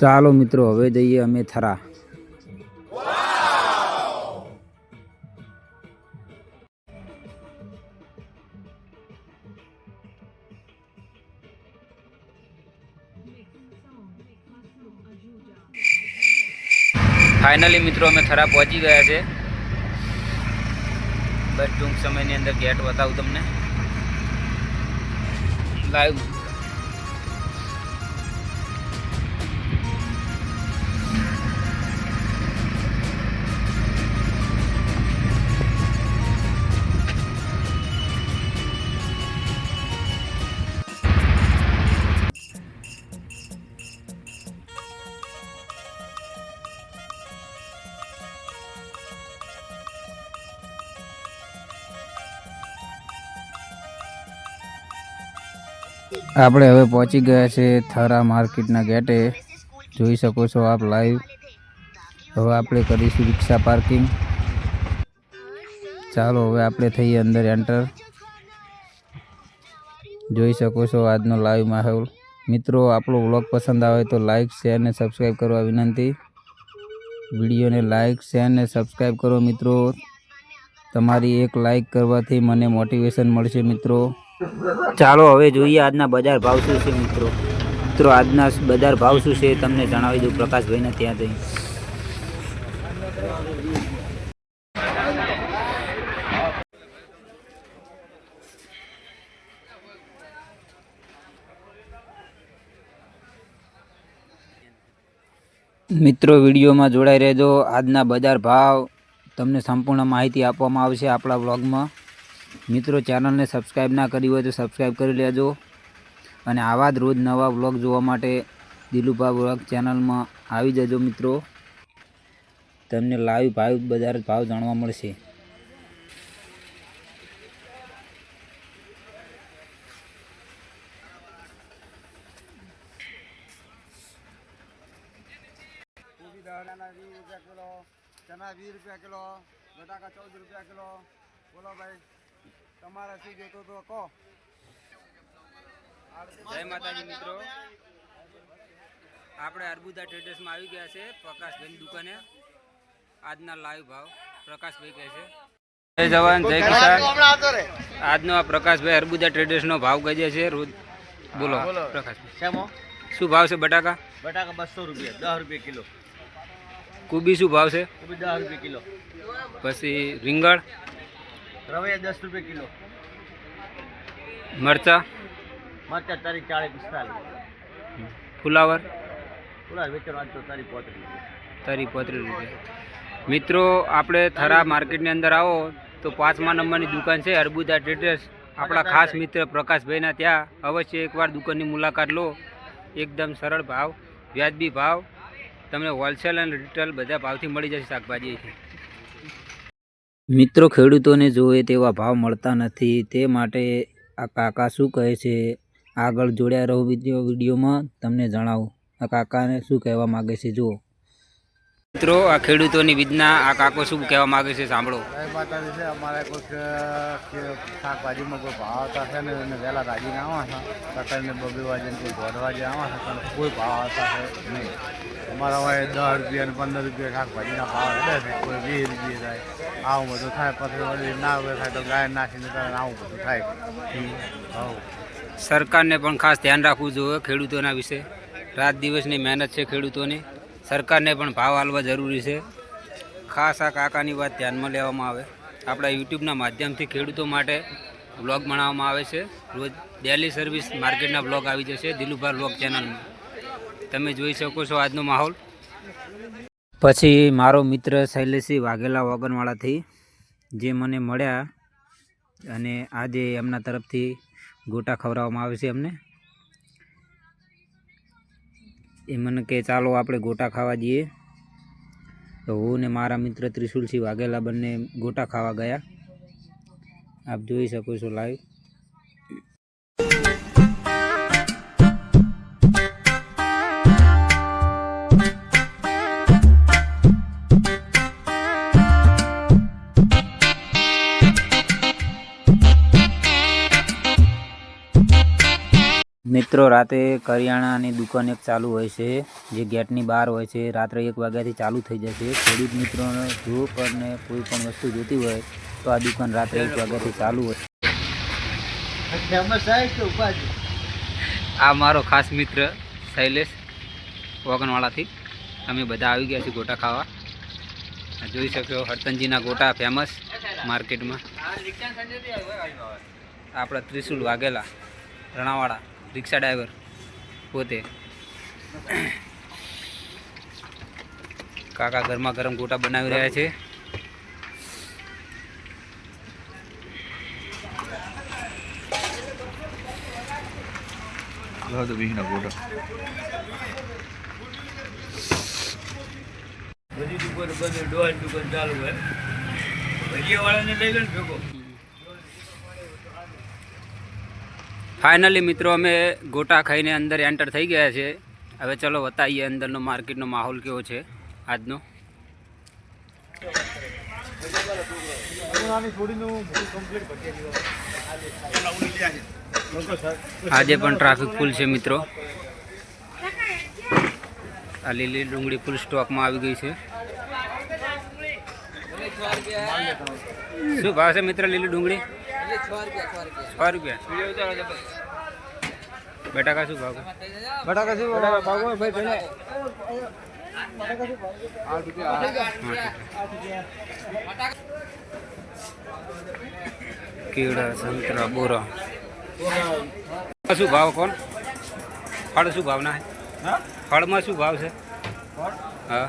ચાલો મિત્રો, હવે જઈએ અમે થરા. ફાઇનલી મિત્રો, અમે થરા પહોંચી ગયા છે. બસ ટૂંક સમયની અંદર ગેટ બતાવું તમને. લાઈવ આપણે હવે પહોંચી ગયા છે થરા માર્કેટના ગેટે. જોઈ શકો છો આપ લાઈવ હવે આપણે કરીશું રિક્ષા પાર્કિંગ ચાલો હવે આપણે થઈએ અંદર એન્ટર જોઈ શકો છો આજનો લાઈવ માહોલ. મિત્રો, આપણો વ્લોગ પસંદ આવે તો લાઈક શેર ને સબસ્ક્રાઈબ કરવા વિનંતી. વિડીયોને લાઈક શેર ને સબસ્ક્રાઈબ કરો મિત્રો. તમારી એક લાઈક કરવાથી મને મોટિવેશન મળશે મિત્રો. ચાલો, હવે જોઈએ આજના બજાર ભાવ શું છે મિત્રો. મિત્રો, આજના બજાર ભાવ શું છે તમને જણાવી દઉં પ્રકાશભાઈને ત્યાં જઈ મિત્રો, વિડીયોમાં જોડાઈ રહેજો. આજના બજાર ભાવ તમને સંપૂર્ણ માહિતી આપવામાં આવશે આપણા બ્લોગમાં મિત્રો ચેનલને સબસ્ક્રાઈબ ના કરી હોય તો સબસ્ક્રાઈબ કરી લેજો. અને આવા જ રોજ નવા વ્લોગ જોવા માટે દિલુભા વ્લોગ ચેનલમાં આવી જજો મિત્રો. તમને લાઈવ ભાવ, બજાર ભાવ જાણવા મળશે. ચના વીસ રૂપિયા કિલો, બટાકા ચૌદ રૂપિયા કિલો. બોલો ભાઈ. તમારે શું જોતો તો કહો. જય માતાજી મિત્રો. આપણે અર્બુદા ટ્રેડર્સમાં આવી ગયા છે પ્રકાશભાઈની દુકાને. આજના લાઈવ ભાવ પ્રકાશભાઈ કહે છે. જય જવાન જય કિસાન. આજનો આ પ્રકાશભાઈ અર્બુદા ટ્રેડર્સનો ભાવ કહે છે. રોજ બોલો બોલો. પ્રકાશભાઈ. શું ભાવ છે બટાકા? બટાકા બસો રૂપિયા દસ રૂપિયા કિલો. કુબી શું ભાવ છે? કુબી દસ રૂપિયા કિલો. પછી રીંગણ? રવૈયા દસ રૂપિયા કિલો. મરચા? મરચા તારી ચાળીસ પિસ્તાલીસ. ફુલાવર? ફુલાવર વેચાણ વાંચો તારી પોત્રીસ તારી પોત્રીસ રૂપિયા. મિત્રો આપણે થરા માર્કેટની અંદર આવો તો પાંચમા નંબરની દુકાન છે અર્બુદા ટ્રેડર્સ. આપણા ખાસ મિત્ર પ્રકાશભાઈના ત્યાં. અવશ્ય એકવાર દુકાનની મુલાકાત લો. એકદમ સરળ ભાવ વ્યાજબી ભાવ. તમને હોલસેલ અને રિટેલ બધા ભાવથી મળી જશે શાકભાજી મિત્રો, ખેડૂતોને જોવે તેવા ભાવ મળતા નથી. તે માટે આ કાકા શું કહે છે? આગળ જોડ્યા રહો વીડિયો વિડીયોમાં. તમને જણાવું. આ કાકાને શું કહેવા માગે છે? જુઓ. મિત્રો, આ ખેડૂતોની વિધના આ કાકો શું કહેવા માગે છે? સાંભળો. અમારે કોઈક શાકભાજીમાં કોઈ ભાવ આવતા છે ને એને વહેલા રાજીને આવવા છે કટરને બબે વાજીને કોઈ દોઢ વાગે આવવા છે પણ કોઈ ભાવ આવતા છે નહીં. અમારા દસ રૂપિયા ને પંદર રૂપિયા શાકભાજીના ભાવ હેડે કોઈ વીસ રૂપિયા થાય. આવું બધું થાય, પછી વળી ના હોય થાય તો ગાય નાખીને આવું બધું થાય. સરકારને પણ ખાસ ધ્યાન રાખવું જોઈએ ખેડૂતોના વિશે. રાત દિવસની મહેનત છે ખેડૂતોની. સરકારને પણ ભાવ હાલવા જરૂરી છે. ખાસ આ કાકાની વાત ધ્યાનમાં લેવામાં આવે. આપણા યુટ્યુબના માધ્યમથી ખેડૂતો માટે બ્લોગ બનાવવામાં આવે છે. રોજ ડેલી સર્વિસ માર્કેટના બ્લોગ આવી જશે. દિલુભા બ્લોગ ચેનલમાં તમે જોઈ શકો છો આજનો માહોલ. પછી મારો મિત્ર શૈલેષી વાઘેલા વગનવાળાથી જે મને મળ્યા અને આજે એમના તરફથી ગોટા ખવડાવવામાં આવે છે એમને, એ મને કે ચાલો આપણે ગોટા ખાવા જઈએ. તો હું ને મારા મિત્ર ત્રિશુલસિંહ વાઘેલા બંને ગોટા ખાવા ગયા. આપ જોઈ શકો છો લાઈવ મિત્રો, રાતે કરિયાણાની દુકાન એક ચાલુ હોય છે, જે ગેટની બહાર હોય છે. રાત્રે એક વાગ્યાથી ચાલુ થઈ જશે ખેડૂત મિત્રોને જો અને કોઈ પણ વસ્તુ જોતી હોય, તો આ દુકાન રાત્રે એક વાગ્યાથી ચાલુ હોય. આ મારો ખાસ મિત્ર શૈલેષ વગનવાળાથી અમે બધા આવી ગયા છીએ ગોટા ખાવા. જોઈ શકો હરતનજીના ગોટા ફેમસ માર્કેટમાં આપણા ત્રિશુલ વાઘેલા રણાવાળા રિક્ષા ડ્રાઈવર પોતે. કાકા ગરમા ગરમ ગોટા બનાવી રહ્યા છે. બધી દુકાન બંધ ડોહાની દુકાન ચાલુ હોય. ભજીયાવાળાને લઈ લે ભેગો. ફાઇનલી મિત્રો, અમે ગોટા ખાઈને અંદર એન્ટર થઈ ગયા છે. હવે ચલો બતાવીએ અંદરનો માર્કેટનો માહોલ કેવો છે આજનો. આજે પણ ટ્રાફિક ફૂલ છે, મિત્રો. આ લીલી ડુંગળી ફૂલ સ્ટોકમાં આવી ગઈ છે. શું ભાવ છે, મિત્ર, લીલી ડુંગળી? છ રૂપિયા બટાકા શું ભાવ? બટાકા શું ભાવ ભાઈ પેલા કેળા સંતરા બોરા. શું ભાવ કોણ? ફળ શું ભાવના હે? ફળમાં શું ભાવ છે? હા.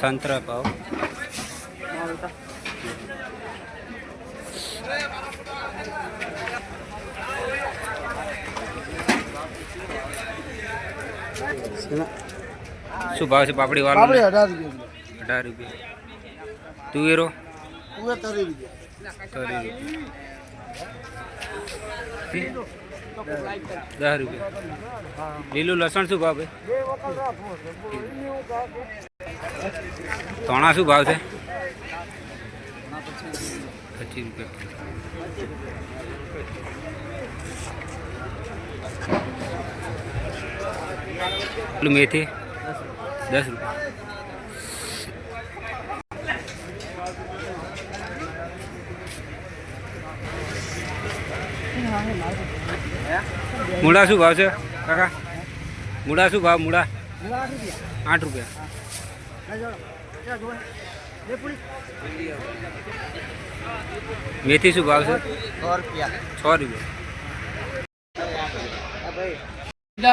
સંતરા ભાવ. શું ભાવ છે પાપડી વાળો અઢાર રૂપિયા અઢાર રૂપિયા. તુવેરો પૂરા તરી રૂપિયા. તરી રૂપિયા. દસ રૂપિયા. લીલું લસણ શું ભાવ ભાઈ ધોણા શું ભાવ છે? પચીસ રૂપિયા મેથી? દસ રૂપિયા. મૂળા શું ભાવ છે, કાકા? મૂળા શું ભાવ, મૂળા? આઠ રૂપિયા. મેથી શું ભાવ છે? સો રૂપિયા. છ રૂપિયા.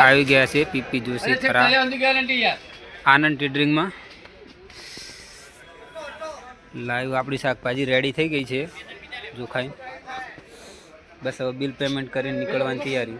આવી ગયા છે પીપી જોશી ખરા આનંદ ટીડરિંગમાં લાઈવ આપણી શાકભાજી રેડી થઈ ગઈ છે. જોખાઈ બસ હવે બિલ પેમેન્ટ કરીને નીકળવાની તૈયારી.